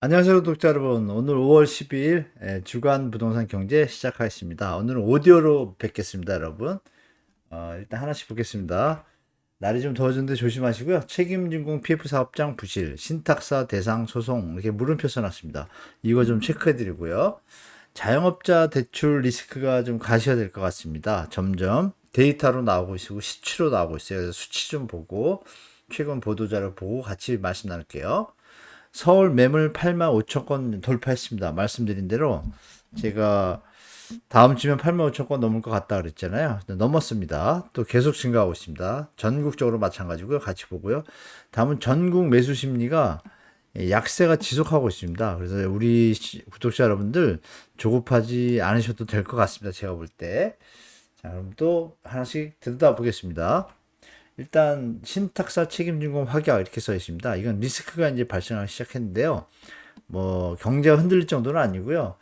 안녕하세요, 구독자 여러분. 오늘 5월 12일 예, 주간 부동산 경제 시작하겠습니다. 오늘은 오디오로 뵙겠습니다, 여러분. 어, 일단 하나씩 보겠습니다. 날이 좀 더워졌는데 조심하시고요. 책임진공 PF 사업장 부실, 신탁사 대상 소송 이렇게 물음표 써놨습니다. 이거 좀 체크해 드리고요. 자영업자 대출 리스크가 좀 가셔야 될 것 같습니다. 점점 데이터로 나오고 있고 수치로 나오고 있어요. 수치 좀 보고 최근 보도자료 보고 같이 말씀 나눌게요. 서울 매물 8만 5천 건 돌파했습니다. 말씀드린 대로 제가 다음 주면 8만 5천 건 넘을 것 같다 그랬잖아요. 넘었습니다. 또 계속 증가하고 있습니다. 전국적으로 마찬가지고요. 같이 보고요. 다음은 전국 매수 심리가 약세가 지속하고 있습니다. 그래서 우리 시- 구독자 여러분들 조급하지 않으셔도 될 것 같습니다. 제가 볼 때. 자, 그럼 또 하나씩 들여다 보겠습니다. 일단 신탁사 책임진공 확약 이렇게 써 있습니다. 이건 리스크가 이제 발생하기 시작했는데요. 뭐 경제가 흔들릴 정도는 아니고요.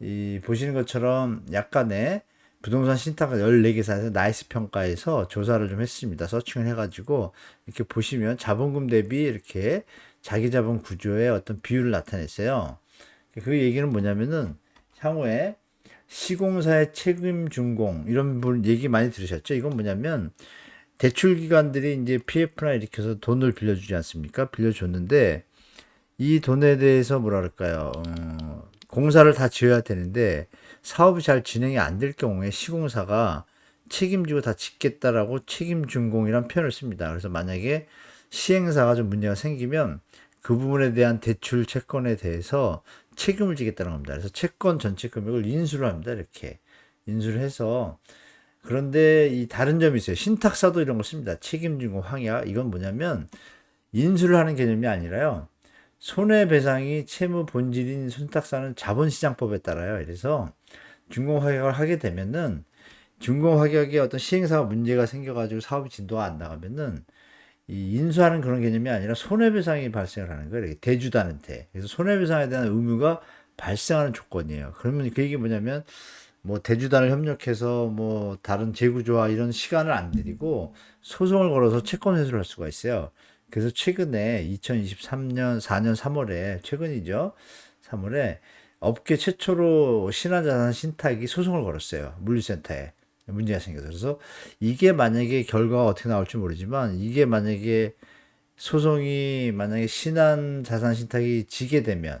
이 보시는 것처럼 약간의 부동산 신탁을 14개사에서 나이스 평가에서 조사를 좀 했습니다. 서칭을 해가지고 이렇게 보시면 자본금 대비 이렇게 자기 자본 구조의 어떤 비율을 나타냈어요. 그 얘기는 뭐냐면은 향후에 시공사의 책임 준공 이런 분 얘기 많이 들으셨죠? 이건 뭐냐면 대출 기관들이 이제 PF나 해서 돈을 빌려주지 않습니까? 빌려줬는데 이 돈에 대해서 뭐라 그럴까요? 어, 공사를 다 지어야 되는데 사업이 잘 진행이 안 될 경우에 시공사가 책임지고 다 짓겠다라고 책임 준공이란 표현을 씁니다. 그래서 만약에 시행사가 좀 문제가 생기면 그 부분에 대한 대출 채권에 대해서 책임을 지겠다는 겁니다. 그래서 채권 전체 금액을 인수를 합니다. 이렇게 인수를 해서 그런데 이 다른 점이 있어요. 신탁사도 이런 거 씁니다. 책임진공 황야. 이건 뭐냐면 인수를 하는 개념이 아니라요. 손해배상이 채무 본질인 신탁사는 자본시장법에 따라요. 그래서 준공확약을 하게 되면은 준공확약에 어떤 시행사가 문제가 생겨가지고 사업이 진도가 안 나가면은 이 인수하는 그런 개념이 아니라 손해배상이 발생을 하는 거예요. 대주단한테. 그래서 손해배상에 대한 의무가 발생하는 조건이에요. 그러면 그 얘기 뭐냐면 뭐 대주단을 협력해서 뭐 다른 재구조와 이런 시간을 안 들이고 소송을 걸어서 채권 회수를 할 수가 있어요. 그래서 최근에 2023년 4년 3월에 최근이죠. 3월에 업계 최초로 신한자산 신탁이 소송을 걸었어요. 물류센터에 문제가 생겨서 그래서 이게 만약에 결과가 어떻게 나올지 모르지만 이게 만약에 소송이 만약에 신한자산 신탁이 지게 되면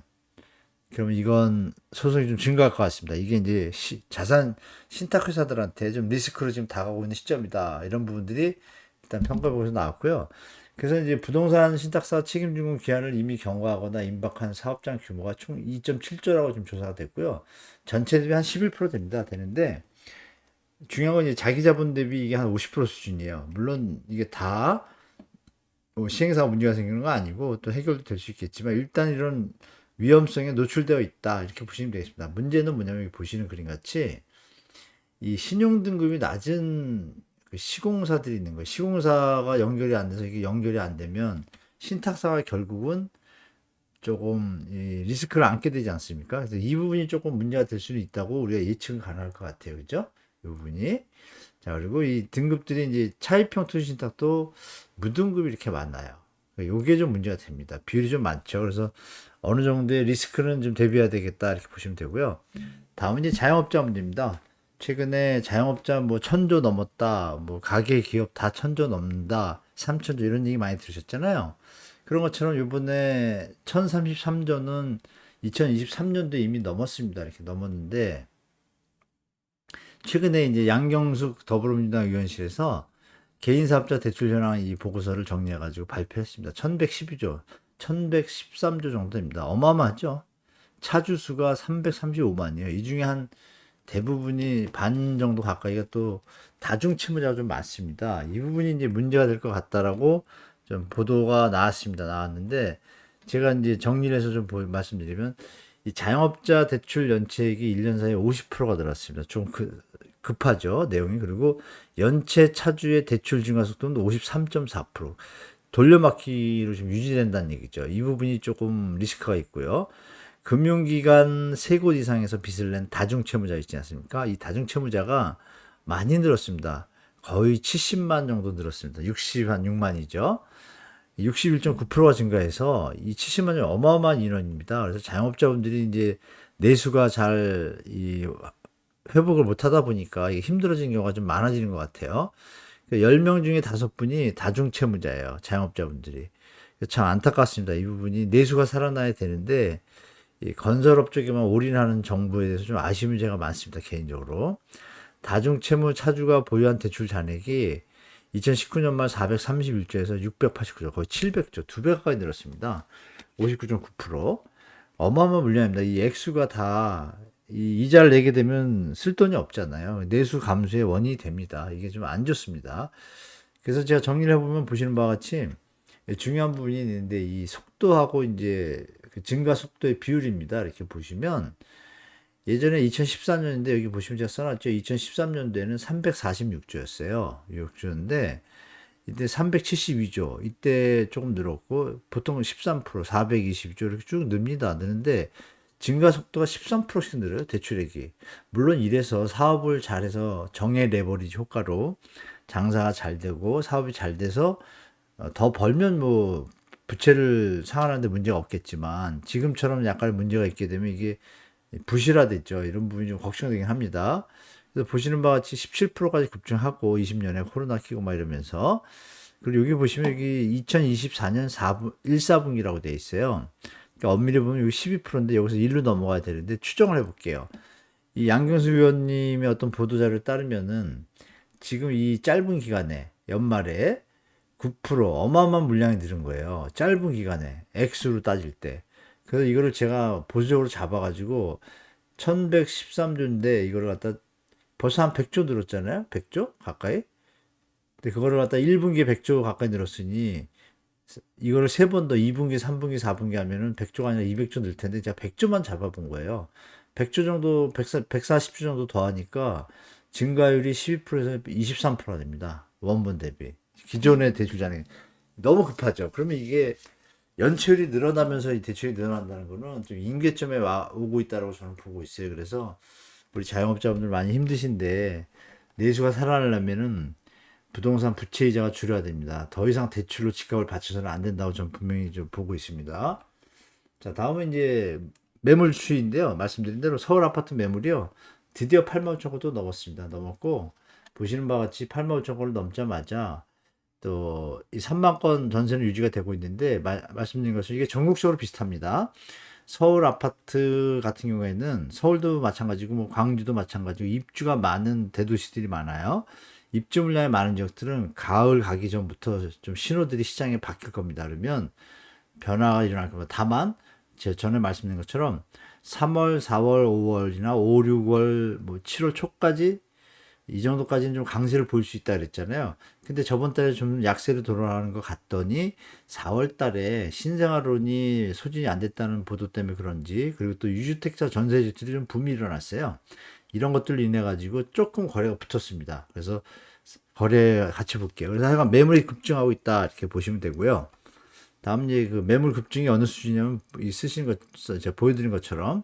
그러면 이건 소송이 좀 증가할 것 같습니다. 이게 이제 시- 자산 신탁 회사들한테 좀 리스크로 지금 다가오고 있는 시점이다. 이런 부분들이 일단 평가 보고서 나왔고요. 그래서 이제 부동산 신탁사 책임 준공 기한을 이미 경과하거나 임박한 사업장 규모가 총 2.7조라고 지금 조사가 됐고요. 전체 대비 한 11% 됩니다. 되는데 중요한 건 이제 자기 자본 대비 이게 한 50% 수준이에요. 물론 이게 다 뭐 시행사가 문제가 생기는 건 아니고 또 해결도 될 수 있겠지만 일단 이런 위험성에 노출되어 있다 이렇게 보시면 되겠습니다. 문제는 뭐냐면 보시는 그림 같이 이 신용 등급이 낮은 그 시공사들이 있는 거예요. 시공사가 연결이 안 돼서 이게 연결이 안 되면 신탁사가 결국은 조금 이 리스크를 안게 되지 않습니까? 그래서 이 부분이 조금 문제가 될 수는 있다고 우리가 예측은 가능할 것 같아요. 그죠? 이 부분이. 자, 그리고 이 등급들이 이제 차입형 투신탁도 무등급이 이렇게 많아요. 요게 좀 문제가 됩니다. 비율이 좀 많죠. 그래서 어느 정도의 리스크는 좀 대비해야 되겠다 이렇게 보시면 되고요. 다음은 이제 자영업자 문제입니다. 최근에 자영업자 뭐 천조 넘었다, 뭐 가게 기업 다 천조 넘는다, 삼천조 이런 얘기 많이 들으셨잖아요. 그런 것처럼 이번에 1033조는 2023년도에 이미 넘었습니다. 이렇게 넘었는데 최근에 이제 양경숙 더불어민주당 의원실에서 개인사업자 대출 현황 이 보고서를 정리해가지고 발표했습니다. 1112조, 1113조 정도 됩니다. 어마어마하죠? 차주수가 335만이에요. 이 중에 한 대부분이 반 정도 가까이가 또 다중채무자가 좀 많습니다. 이 부분이 이제 문제가 될 것 같다라고 좀 보도가 나왔습니다. 나왔는데 제가 이제 정리를 해서 좀 보- 말씀드리면 이 자영업자 대출 연체액이 1년 사이에 50%가 늘었습니다. 좀 그, 급하죠. 내용이. 그리고 연체 차주의 대출 증가 속도는 53.4%. 돌려막기로 지금 유지된다는 얘기죠. 이 부분이 조금 리스크가 있고요. 금융기관 세 곳 이상에서 빚을 낸 다중채무자 있지 않습니까? 이 다중채무자가 많이 늘었습니다. 거의 70만 정도 늘었습니다. 60, 한 6만이죠. 61.9%가 증가해서 이 70만 원 어마어마한 인원입니다. 그래서 자영업자분들이 이제 내수가 잘 이 회복을 못 하다 보니까 이게 힘들어지는 경우가 좀 많아지는 것 같아요. 10명 중에 5분이 다중채무자예요. 자영업자분들이. 참 안타깝습니다. 이 부분이 내수가 살아나야 되는데 이 건설업 쪽에만 올인하는 정부에 대해서 좀 아쉬움이 제가 많습니다. 개인적으로. 다중채무 차주가 보유한 대출 잔액이 2019년 말 431조에서 689조, 거의 700조, 두 배 가까이 늘었습니다. 59.9%. 어마어마한 물량입니다. 이 액수가 다, 이 이자를 내게 되면 쓸 돈이 없잖아요. 내수 감소의 원인이 됩니다. 이게 좀 안 좋습니다. 그래서 제가 정리를 해보면 보시는 바와 같이 중요한 부분이 있는데 이 속도하고 이제 그 증가 속도의 비율입니다. 이렇게 보시면 예전에 2014년인데 여기 보시면 제가 써놨죠. 2013년도에는 346조였어요. 6조인데 이때 372조 이때 조금 늘었고 보통 13% 422조 이렇게 쭉 늡니다. 느는데 증가 속도가 13%씩 늘어요. 대출액이. 물론 이래서 사업을 잘해서 정해 레버리지 효과로 장사가 잘 되고 사업이 잘 돼서 어, 더 벌면 뭐 부채를 상환하는데 문제가 없겠지만 지금처럼 약간 문제가 있게 되면 이게 부실화됐죠. 이런 부분이 좀 걱정되긴 합니다. 그래서 보시는 바와 같이 17%까지 급증하고 20년에 코로나 키고 막 이러면서 그리고 여기 보시면 여기 2024년 4분 1, 4분기라고 돼 있어요. 그러니까 엄밀히 보면 여기 12%인데 여기서 1로 넘어가야 되는데 추정을 해볼게요. 이 양경수 위원님의 어떤 보도자료에 따르면은 지금 이 짧은 기간에 연말에 9% 어마어마한 물량이 늘은 거예요. 짧은 기간에 액수로 따질 때. 그래서 이거를 제가 보수적으로 잡아가지고 1113조인데 이거를 갖다 벌써 한 100조 늘었잖아요. 100조 가까이. 근데 그거를 갖다 1분기에 100조 가까이 늘었으니 이거를 세 번 더 2분기, 3분기, 4분기 하면은 100조가 아니라 200조 늘 텐데 제가 100조만 잡아본 거예요. 100조 정도, 140, 140조 정도 더 하니까 증가율이 12%에서 23%가 됩니다. 원본 대비. 기존의 대출 잔액 너무 급하죠. 그러면 이게 연체율이 늘어나면서 이 대출이 늘어난다는 거는 좀 임계점에 와, 오고 있다고 저는 보고 있어요. 그래서 우리 자영업자분들 많이 힘드신데 내수가 살아나려면은 부동산 부채 이자가 줄여야 됩니다. 더 이상 대출로 집값을 받쳐서는 안 된다고 저는 분명히 좀 보고 있습니다. 자, 다음은 이제 매물 추이인데요. 말씀드린 대로 서울 아파트 매물이요. 드디어 8만 5천 건도 넘었습니다. 넘었고 보시는 바와 같이 8만 5천 건을 넘자마자 또 이 3만 건 전세는 유지가 되고 있는데 마, 말씀드린 것은 이게 전국적으로 비슷합니다. 서울 아파트 같은 경우에는 서울도 마찬가지고 뭐 광주도 마찬가지고 입주가 많은 대도시들이 많아요. 입주 물량이 많은 지역들은 가을 가기 전부터 좀 신호들이 시장에 바뀔 겁니다. 그러면 변화가 일어날 겁니다. 다만 제가 전에 말씀드린 것처럼 3월, 4월, 5월이나 5, 6월, 뭐 7월 초까지 이 정도까지는 좀 강세를 보일 수 있다 그랬잖아요. 근데 저번 달에 좀 약세로 돌아가는 것 같더니 4월 달에 신생아론이 소진이 안 됐다는 보도 때문에 그런지 그리고 또 유주택자 전세주들이 좀 붐이 일어났어요. 이런 것들로 인해 가지고 조금 거래가 붙었습니다. 그래서 거래 같이 볼게요. 그래서 하여간 매물이 급증하고 있다 이렇게 보시면 되고요. 다음 얘기 그 매물 급증이 어느 수준이냐면 이 쓰신 것 제가 보여드린 것처럼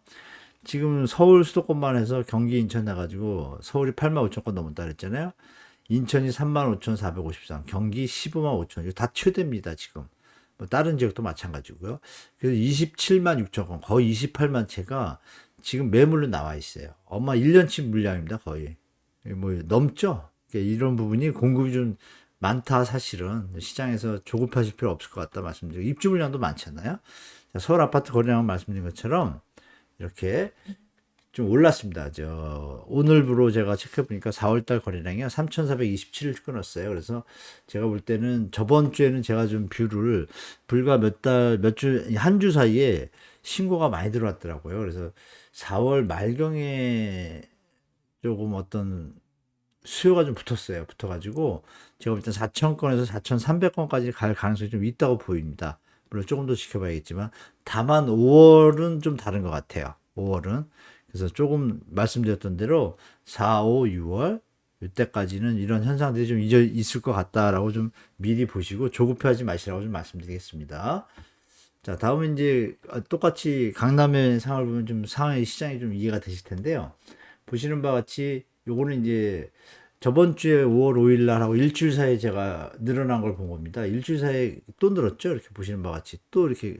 지금 서울 수도권만 해서 경기 인천 나가지고 서울이 8만 5천 건 넘었다 그랬잖아요. 인천이 3만 5천 453, 경기 15만 5천, 이거 다 최대입니다 지금. 뭐 다른 지역도 마찬가지고요. 그래서 27만 6천 건, 거의 28만 채가 지금 매물로 나와 있어요. 엄마 1년치 물량입니다 거의. 뭐 넘죠. 그러니까 이런 부분이 공급이 좀 많다 사실은 시장에서 조급하실 필요 없을 것 같다 말씀드리고 입주 물량도 많잖아요. 자, 서울 아파트 거래량 말씀드린 것처럼 이렇게 좀 올랐습니다. 저 오늘부로 제가 체크해 보니까 4월달 거래량이 3,427을 끊었어요. 그래서 제가 볼 때는 저번 주에는 제가 좀 뷰를 불과 몇 달, 몇 주, 한 주 사이에 신고가 많이 들어왔더라고요. 그래서 4월 말경에 조금 어떤 수요가 좀 붙었어요. 붙어가지고 제가 볼때 4,000건에서 4,300건까지 갈 가능성이 좀 있다고 보입니다. 물론 조금 더 지켜봐야겠지만 다만 5월은 좀 다른 것 같아요. 5월은 그래서 조금 말씀드렸던 대로 4, 5, 6월 이때까지는 이런 현상들이 좀 잊어 있을 것 같다라고 좀 미리 보시고 조급해하지 마시라고 좀 말씀드리겠습니다. 자, 다음은 이제 똑같이 강남의 상황을 보면 좀 상황의 시장이 좀 이해가 되실 텐데요. 보시는 바와 같이 요거는 이제 저번 주에 5월 5일 날 하고 일주일 사이에 제가 늘어난 걸 본 겁니다. 일주일 사이에 또 늘었죠. 이렇게 보시는 바와 같이 또 이렇게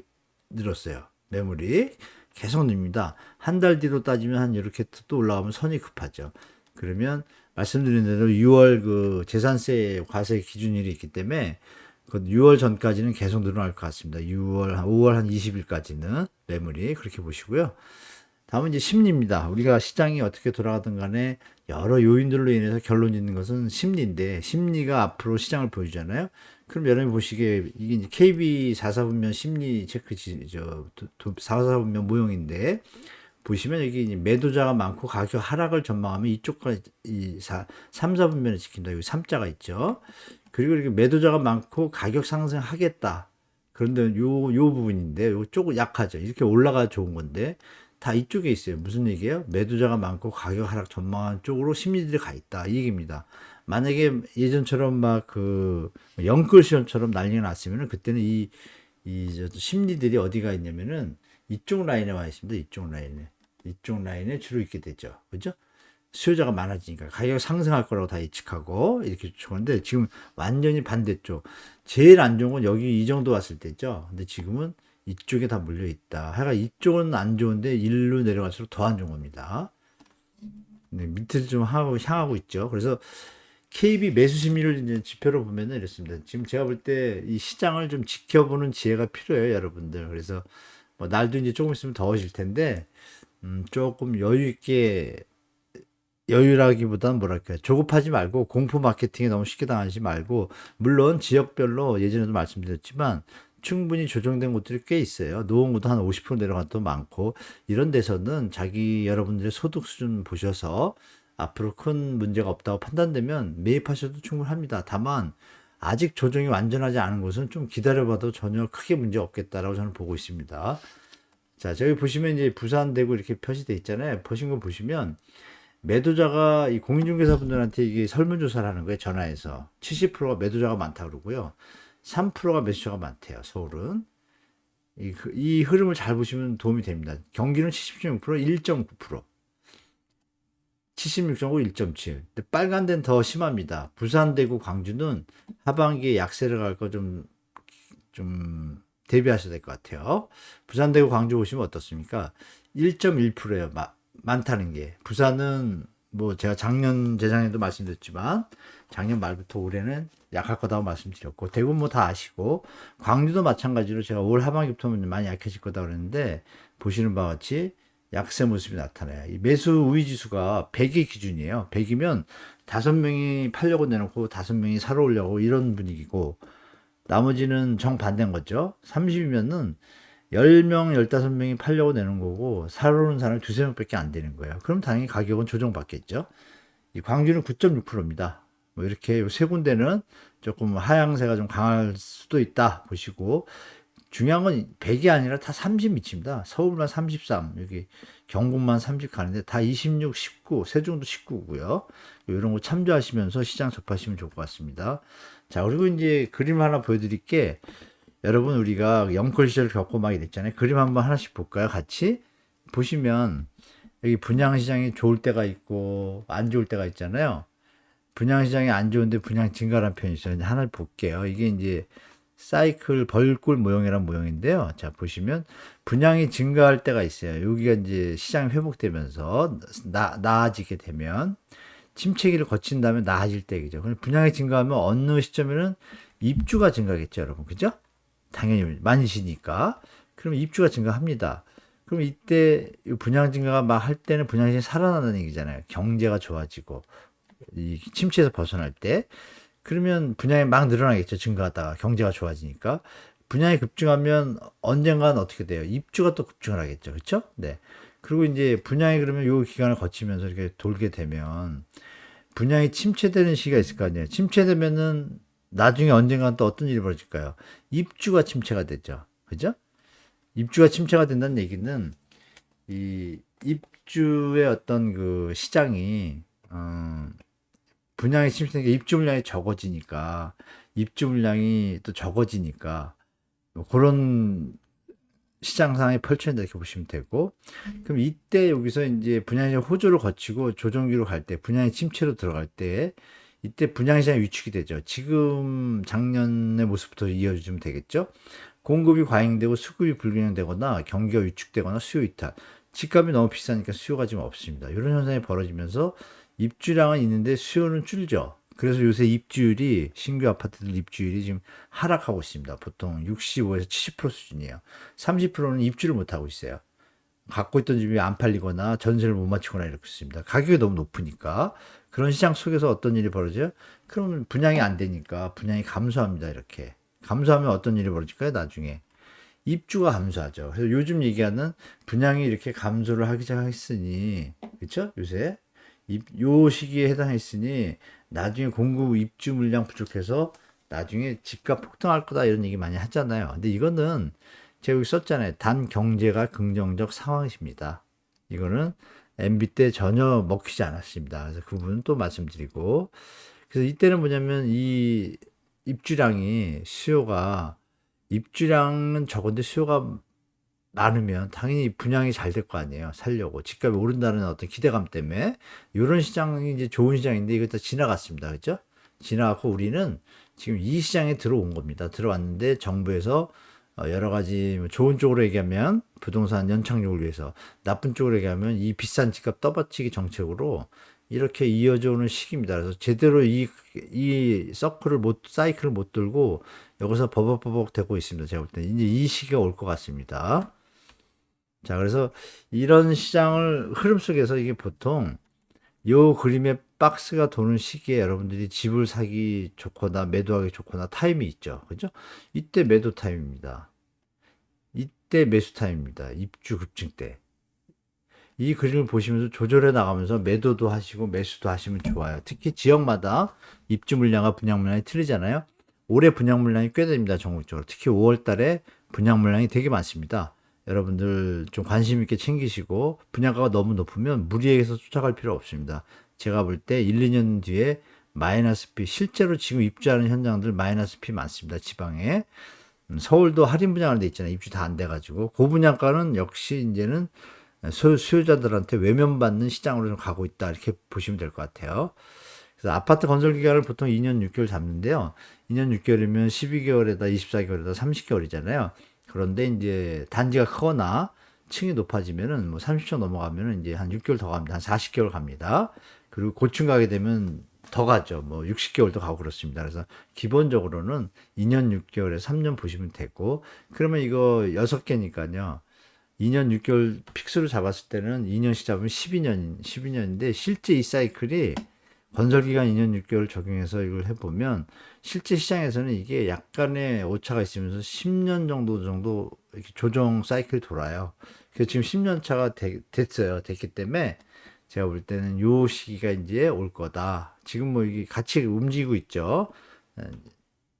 늘었어요. 매물이 계속 늡니다. 한 달 뒤로 따지면 한 이렇게 또 올라가면 선이 급하죠. 그러면 말씀드린 대로 6월 그 재산세 과세 기준일이 있기 때문에 그 6월 전까지는 계속 늘어날 것 같습니다. 6월 한 5월 한 20일까지는 매물이 그렇게 보시고요. 다음은 이제 심리입니다. 우리가 시장이 어떻게 돌아가든 간에 여러 요인들로 인해서 결론 짓는 것은 심리인데 심리가 앞으로 시장을 보여주잖아요. 그럼 여러분이 보시기에 이게 이제 KB 44분면 심리 체크 지, 저 44분면 모형인데 보시면 여기 매도자가 많고 가격 하락을 전망하면 이쪽까지 이 4, 3, 4분면을 지킨다. 여기 3자가 있죠. 그리고 이렇게 매도자가 많고 가격 상승하겠다. 그런데 요, 요 부분인데, 요 조금 약하죠. 이렇게 올라가 좋은 건데, 다 이쪽에 있어요. 무슨 얘기예요? 매도자가 많고 가격 하락 전망하는 쪽으로 심리들이 가 있다. 이 얘기입니다. 만약에 예전처럼 막 그 영끌 시험처럼 난리가 났으면은 그때는 이, 이저 심리들이 어디가 있냐면은 이쪽 라인에 와 있습니다. 이쪽 라인에. 이쪽 라인에 주로 있게 되죠. 그죠? 수요자가 많아지니까 가격 상승할 거라고 다 예측하고 이렇게 좋은데 지금 완전히 반대쪽. 제일 안 좋은 건 여기 이 정도 왔을 때죠. 근데 지금은 이쪽에 다 몰려 있다. 하여간 이쪽은 안 좋은데 일로 내려갈수록 더 안 좋은 겁니다. 네, 밑을 좀 하고 향하고 있죠. 그래서 KB 매수 심리를 이제 지표로 보면은 이렇습니다. 지금 제가 볼 때 이 시장을 좀 지켜보는 지혜가 필요해요, 여러분들. 그래서 뭐 날도 이제 조금 있으면 더워질 텐데 음, 조금 여유 있게 여유라기보다는 뭐랄까요 조급하지 말고 공포 마케팅에 너무 쉽게 당하지 말고 물론 지역별로 예전에도 말씀드렸지만 충분히 조정된 곳들이 꽤 있어요. 노원구도 한 50% 내려간 것도 많고 이런 데서는 자기 여러분들의 소득 수준 보셔서 앞으로 큰 문제가 없다고 판단되면 매입하셔도 충분합니다. 다만 아직 조정이 완전하지 않은 곳은 좀 기다려봐도 전혀 크게 문제 없겠다라고 저는 보고 있습니다. 자, 저기 보시면 이제 부산 대구 이렇게 표시돼 있잖아요. 보신 거 보시면 매도자가 이 공인중개사분들한테 이게 설문조사를 하는 거예요. 전화해서 70%가 매도자가 많다 그러고요. 3%가 매수자가 많대요. 서울은 이, 그- 이 흐름을 잘 보시면 도움이 됩니다. 경기는 76.6%, 1.9%. 76.5, 1.7. 근데 빨간 데는 더 심합니다. 부산, 대구, 광주는 하반기에 약세를 갈 거 좀, 좀 대비하셔야 될 것 같아요. 부산, 대구, 광주 보시면 어떻습니까? 1.1%예요. 많다는 게. 부산은 뭐 제가 작년, 재작년에도 말씀드렸지만 작년 말부터 올해는 약할 거다고 말씀드렸고 대구는 뭐다 아시고 광주도 마찬가지로 제가 올 하반기부터 많이 약해질 거다 그랬는데 보시는 바와 같이 약세 모습이 나타나요. 이 매수 우위 지수가 100이 기준이에요. 100이면 다섯 명이 팔려고 내놓고 다섯 명이 사러 오려고 이런 분위기고 나머지는 정반대인 거죠. 30이면은 10명, 15명이 팔려고 내는 거고 사러 오는 사람이 두세 명밖에 안 되는 거예요. 그럼 당연히 가격은 조정받겠죠. 이 광주는 9.6%입니다. 뭐 이렇게 세 군데는 조금 하향세가 좀 강할 수도 있다 보시고 중요한 건 100이 아니라 다 30 미칩니다. 서울만 33, 여기 경북만 30 가는데 다 26, 19, 세종도 19고요. 이런 거 참조하시면서 시장 접하시면 좋을 것 같습니다. 자, 그리고 이제 그림 하나 보여드릴게. 여러분 우리가 영컬 시절을 겪고 막 이랬잖아요. 그림 한번 하나씩 볼까요? 같이 보시면 여기 분양 시장이 좋을 때가 있고 안 좋을 때가 있잖아요. 분양 시장이 안 좋은데 분양 증가라는 표현이 있어요. 하나를 볼게요. 이게 이제 사이클 벌꿀 모형이란 모형인데요. 자, 보시면 분양이 증가할 때가 있어요. 여기가 이제 시장이 회복되면서 나, 나아지게 되면 침체기를 거친 다음에 나아질 때이죠. 분양이 증가하면 어느 시점에는 입주가 증가하겠죠, 여러분. 그죠? 당연히 많으시니까. 그러면 입주가 증가합니다. 그럼 이때 이 분양 증가가 막 할 때는 분양이 살아나는 얘기잖아요. 경제가 좋아지고 이 침체에서 벗어날 때 그러면 분양이 막 늘어나겠죠. 증가하다가 경제가 좋아지니까 분양이 급증하면 언젠가는 어떻게 돼요? 입주가 또 급증을 하겠죠. 그렇죠? 네. 그리고 이제 분양이 그러면 요 기간을 거치면서 이렇게 돌게 되면 분양이 침체되는 시기가 있을 거 아니에요. 침체되면은 나중에 언젠가는 또 어떤 일이 벌어질까요? 입주가 침체가 되죠. 그죠? 입주가 침체가 된다는 얘기는 이 입주의 어떤 그 시장이 음, 분양이 침체되니까 입주 물량이 적어지니까 입주 물량이 또 적어지니까 뭐 그런 시장상에 펼쳐진다 이렇게 보시면 되고 그럼 이때 여기서 이제 분양시 호조를 거치고 조정기로 갈 때 분양의 침체로 들어갈 때 이때 분양시장이 위축이 되죠. 지금 작년의 모습부터 이어주면 되겠죠. 공급이 과잉되고 수급이 불균형되거나 경기가 위축되거나 수요 이탈. 집값이 너무 비싸니까 수요가 지금 없습니다. 이런 현상이 벌어지면서 입주량은 있는데 수요는 줄죠. 그래서 요새 입주율이 신규 아파트들 입주율이 지금 하락하고 있습니다. 보통 65에서 70% 수준이에요. 30%는 입주를 못 하고 있어요. 갖고 있던 집이 안 팔리거나 전세를 못 맞추거나 이렇게 있습니다. 가격이 너무 높으니까 그런 시장 속에서 어떤 일이 벌어져요? 그러면 분양이 안 되니까 분양이 감소합니다. 이렇게 감소하면 어떤 일이 벌어질까요? 나중에 입주가 감소하죠. 그래서 요즘 얘기하는 분양이 이렇게 감소를 하기 시작했으니 그렇죠? 요새 입, 요 시기에 해당했으니 나중에 공급 입주 물량 부족해서 나중에 집값 폭등할 거다 이런 얘기 많이 하잖아요. 근데 이거는 제가 여기 썼잖아요. 단 경제가 긍정적 상황입니다. 이거는 MB 때 전혀 먹히지 않았습니다. 그래서 그 부분은 또 말씀드리고 그래서 이때는 뭐냐면 이 입주량이 수요가 입주량은 적은데 수요가 많으면 당연히 분양이 잘 될 거 아니에요. 살려고. 집값이 오른다는 어떤 기대감 때문에. 이런 시장이 이제 좋은 시장인데 이거 다 지나갔습니다. 그죠? 지나갔고 우리는 지금 이 시장에 들어온 겁니다. 들어왔는데 정부에서 어, 여러 가지 뭐 좋은 쪽으로 얘기하면 부동산 연착륙을 위해서 나쁜 쪽으로 얘기하면 이 비싼 집값 떠받치기 정책으로 이렇게 이어져 오는 시기입니다. 그래서 제대로 이, 이 서클을 못, 사이클을 못 돌고 여기서 버벅버벅 되고 있습니다. 제가 볼 때는 이제 이 시기가 올 것 같습니다. 자, 그래서 이런 시장을 흐름 속에서 이게 보통 요 그림의 박스가 도는 시기에 여러분들이 집을 사기 좋거나 매도하기 좋거나 타임이 있죠. 그죠? 이때 매도 타임입니다. 이때 매수 타임입니다. 입주 급증 때. 이 그림을 보시면서 조절해 나가면서 매도도 하시고 매수도 하시면 좋아요. 특히 지역마다 입주 물량과 분양 물량이 틀리잖아요. 올해 분양 물량이 꽤 됩니다. 전국적으로. 특히 5월 달에 분양 물량이 되게 많습니다. 여러분들 좀 관심 있게 챙기시고 분양가가 너무 높으면 무리해서 쫓아갈 필요 없습니다. 제가 볼 때 1, 2년 뒤에 마이너스 피 실제로 지금 입주하는 현장들 마이너스 피 많습니다. 지방에 음, 서울도 할인 분양을 돼 있잖아요. 입주 다 안 돼가지고 그 분양가는 역시 이제는 수, 수요자들한테 외면받는 시장으로 좀 가고 있다 이렇게 보시면 될 것 같아요. 그래서 아파트 건설 기간을 보통 2년 6개월 잡는데요. 2년 6개월이면 12개월에다 24개월에다 30개월이잖아요. 그런데 이제 단지가 크거나 층이 높아지면은 뭐 30초 넘어가면은 이제 한 6개월 더 갑니다. 한 40개월 갑니다. 그리고 고층 가게 되면 더 가죠. 뭐 60개월도 가고 그렇습니다. 그래서 기본적으로는 2년 6개월에 3년 보시면 되고 그러면 이거 6개니까요. 2년 6개월 픽스로 잡았을 때는 2년씩 잡으면 12년, 12년인데 실제 이 사이클이 건설 기간 2년 6개월 적용해서 이걸 해보면 실제 시장에서는 이게 약간의 오차가 있으면서 10년 정도 정도 조정 사이클이 돌아요. 그래서 지금 10년 차가 되, 됐어요. 됐기 때문에 제가 볼 때는 요 시기가 이제 올 거다. 지금 뭐 이게 같이 움직이고 있죠.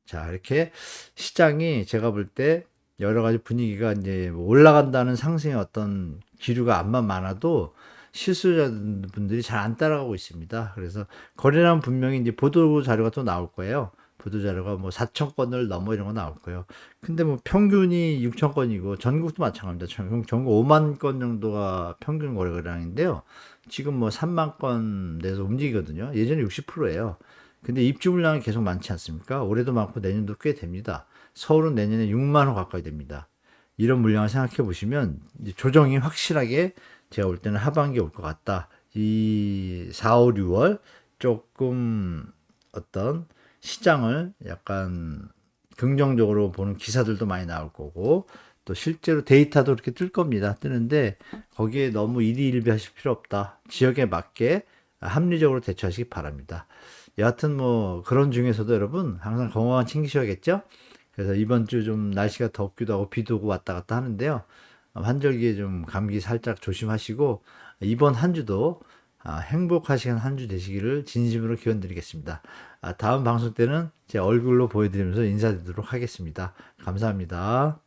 자, 이렇게 시장이 제가 볼 때 여러 가지 분위기가 이제 뭐 올라간다는 상승의 어떤 기류가 암만 많아도 실수자분들이 잘 안 따라가고 있습니다. 그래서 거래량 분명히 이제 보도 자료가 또 나올 거예요. 보도 자료가 뭐 4천 건을 넘어 이런 거 거예요. 근데 뭐 평균이 6천 건이고 전국도 마찬가지입니다. 전국, 전국 5만 건 정도가 평균 거래량인데요. 지금 뭐 3만 건 내서 움직이거든요. 예전에 60%예요. 근데 입주 물량이 계속 많지 않습니까? 올해도 많고 내년도 꽤 됩니다. 서울은 내년에 6만 호 가까이 됩니다. 이런 물량을 생각해 보시면 조정이 확실하게 제가 볼 때는 하반기에 올 것 같다. 이 4, 5, 6월 조금 어떤 시장을 약간 긍정적으로 보는 기사들도 많이 나올 거고 또 실제로 데이터도 그렇게 뜰 겁니다. 뜨는데 거기에 너무 일희일비 하실 필요 없다. 지역에 맞게 합리적으로 대처하시기 바랍니다. 여하튼 뭐 그런 중에서도 여러분 항상 건강 챙기셔야겠죠? 그래서 이번 주 좀 날씨가 덥기도 하고 비도 오고 왔다 갔다 하는데요. 환절기에 좀 감기 살짝 조심하시고 이번 한 주도 아, 행복하시는 한주 되시기를 진심으로 기원드리겠습니다. 아, 다음 방송 때는 제 얼굴로 보여드리면서 인사드리도록 하겠습니다. 감사합니다.